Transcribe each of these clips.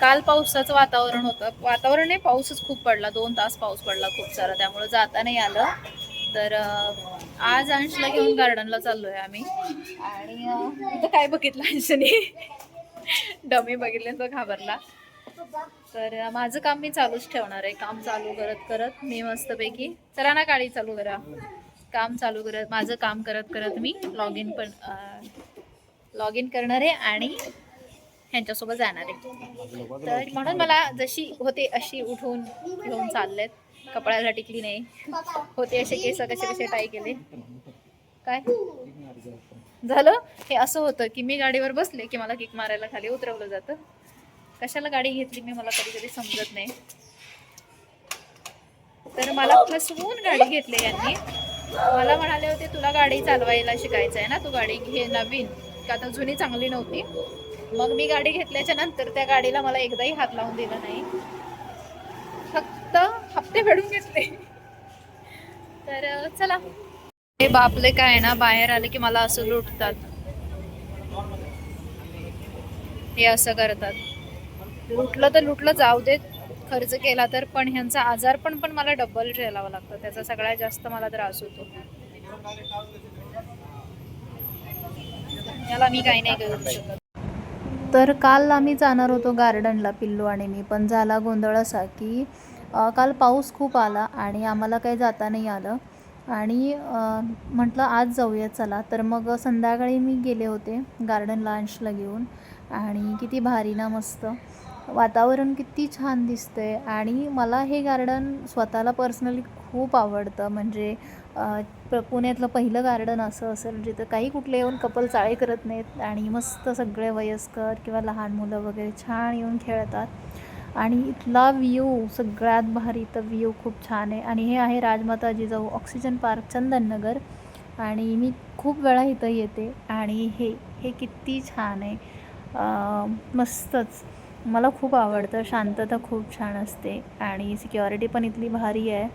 काल पावसाचं वातावरण होतं. वातावरण नाही पाऊसच खूप पडला. दोन तास पाऊस पडला खूप सारा. त्यामुळे जाता नाही आलं. तर आज अंशला घेऊन गार्डनला चाललोय आम्ही. आणि इथं काय बघितलं अंशने? डमी बघितले तो घाबरला. तर माझं काम मी चालूच ठेवणार आहे. काम चालू करत करत मी मस्तपैकी चला ना काळी चालू करा. काम चालू करत माझं काम करत करत मी लॉग इन पण लॉग इन करणार आहे आणि ह्यांच्यासोबत जाणार आहे. तर म्हणून मला जशी होते अशी उठून घेऊन चाललेत. कपड्याला टिकली नाही होते असे केस कसे कसे टाय केले. काय? झालं? हे असं होतं की मी गाडीवर बसले की मला किक मारायला खाली उतरवलं जातं. कशाला गाडी घेतली मी मला कधी कधी समजत नाही. तर मला फसवून गाडी घेतली यांनी. मला म्हणाले होते तुला गाडी चालवायला शिकायचं आहे ना? तू गाडी घे नवीन. का आता जुनी चांगली नव्हती. मग मी गाडी घेतल्याच्या नंतर त्या गाडीला मला एकदाही हात लावून दिला नाही. फक्त हप्ते फेडून घेतले. तर चला. हे बापले काय ना बाहेर आले की मला असं लुटतात. हे असं करतात. लुटलं तर लुटलं जाऊ देत. खर्च केला तर पण ह्यांचा आजार पण पण मला डबल झेलावं लागतं. त्याचा सगळ्यात जास्त मला त्रास होतो. याला मी काही नाही करू शकत. तर काल आम्ही जाणार होतो गार्डनला पिल्लू आणि मी. पण झाला गोंधळ असा की काल पाऊस खूप आला आणि आम्हाला काही जाता नाही आलं. आणि म्हटलं आज जाऊया चला. तर मग संध्याकाळी मी गेले होते गार्डन लांचला घेऊन. आणि किती भारी ना मस्त. वातावरण किती छान दिसतंय. आणि मला हे गार्डन स्वतःला पर्सनली खूप आवडतं. म्हणजे पुण्यातलं पहिलं गार्डन असं असेल जिथं काही कुठले येऊन कपल चाळे करत नाहीत आणि मस्त सगळे वयस्कर किंवा लहान मुलं वगैरे छान येऊन खेळतात. आणि इथला व्ह्यू सगळ्यात भारी तर व्ह्यू खूप छान आहे. आणि हे आहे राजमाता जिजाऊ ऑक्सिजन पार्क चंदननगर. आणि मी खूप वेळा इथं येते. आणि हे हे किती छान आहे. मस्तच. मला खूप आवडतं. शांतता खूप छान असते आणि सिक्युरिटी पण इथली भारी आहे.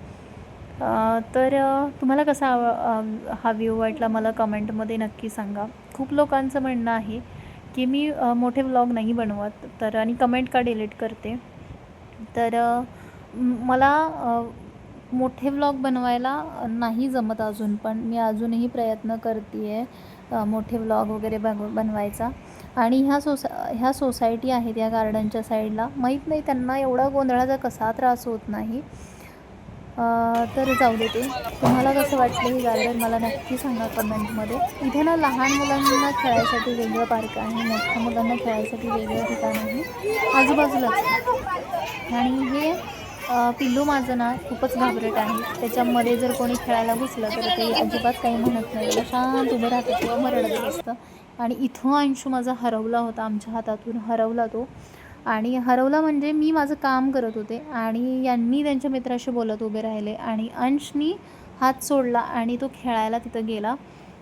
तर तुम्हाला कसा आव हा व्ह्यू वाटला मला कमेंटमध्ये नक्की सांगा. खूप लोकांचं म्हणणं आहे की मी मोठे व्लॉग नाही बनवत तर आणि कमेंट का डिलीट करते? तर मला मोठे व्लॉग बनवायला नाही जमत अजून पण मी अजूनही प्रयत्न करते आहे मोठे व्लॉग वगैरे बन बनवायचा. आणि ह्या सोसा ह्या सोसायटी आहेत या गार्डनच्या साईडला माहीत नाही त्यांना एवढा गोंधळाचा कसा त्रास होत नाही. तर जाऊ देते तुम्हाला कसं वाटलं हे गार्डन मला नक्की सांगा कमेंटमध्ये इथे ना लहान मुलांना खेळायसाठी वेगळं पार्क आहे मोठ्या मुलांना खेळायसाठी वेगळं ठिकाण आहे. आजूबाजूलाच. आणि हे पिल्लू माझं ना खूपच घाबरट आहे. त्याच्यामध्ये जर कोणी खेळायला घुसलं तर ते अजिबात काही म्हणत नाही. शांत उभं राहतं किंवा मरडत असतं आणि इथं अंशू माझा हरवला होता आमच्या हातातून हरवला तो. आणि हरवला म्हणजे मी माझं काम करत होते आणि यांनी त्यांच्या मित्राशी बोलत उभे राहिले. आणि अंशनी हात सोडला आणि तो खेळायला तिथं गेला.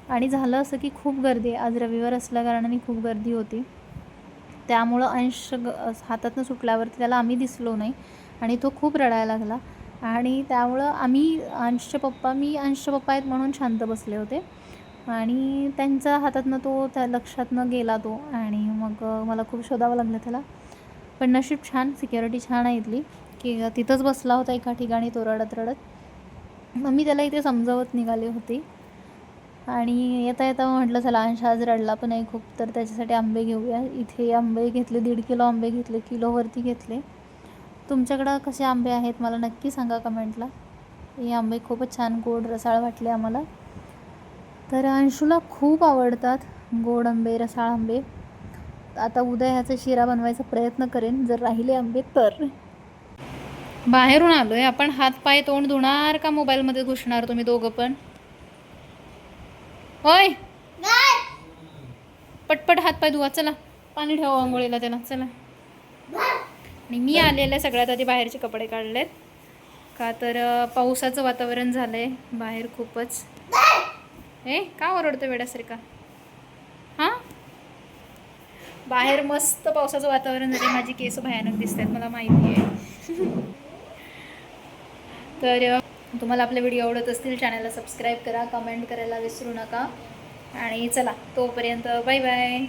आणि झालं असं की खूप गर्दी आहे. आज रविवार असल्या कारणाने खूप गर्दी होती. त्यामुळं अंश ग हातातनं सुटल्यावरती त्याला आम्ही दिसलो नाही. आणि तो खूप रडायला लागला. आणि त्यामुळं आम्ही अंशच्या पप्पा मी अंशच्या पप्पा आहेत म्हणून शांत बसले होते. आणि त्यांच्या हातातनं तो त्या लक्षातनं गेला तो आणि मग मला खूप शोधावं लागलं त्याला. पण नशीब छान सिक्युरिटी छान आहे इथली की तिथंच बसला होता एका ठिकाणी तो रडत रडत. मग मी त्याला इथे समजावत निघाले होते. आणि येता येता म्हटलं चला अंश आज रडला पण आहे खूप तर त्याच्यासाठी आंबे घेऊया. इथे आंबे घेतले दीड किलो आंबे घेतले किलोवरती घेतले. तुमच्याकडं कसे आंबे आहेत मला नक्की सांगा कमेंटला. हे आंबे खूपच छान गोड रसाळ वाटले आम्हाला. तर अंशूला खूप आवडतात गोड आंबे रसाळ आंबे. आता उद्या ह्याचा शिरा बनवायचा प्रयत्न करेन. जर राहिले आंबे तर. बाहेरून आलोय. आपण हात पाय तोंड धुणार का मोबाईलमध्ये घुसणार तुम्ही दोघं पण? होय पटपट हात पाय धुवा. चला. पाणी ठेवा आंघोळीला त्याला. चला. आणि मी आलेले सगळ्यात आधी बाहेरचे कपडे काढलेत. का तर पावसाचं वातावरण झालं आहे बाहेर खूपच. ए का ओरडतो वेड्यासारखा? हां? बाहेर मस्त पावसाचं वातावरण झाले माझी केस भयानक दिसत आहेत मला माहिती आहे. तर तुम्हाला आपले व्हिडिओ आवडत असतील चॅनलला सबस्क्राईब करा कमेंट करायला विसरू नका. आणि चला तोपर्यंत बाय बाय.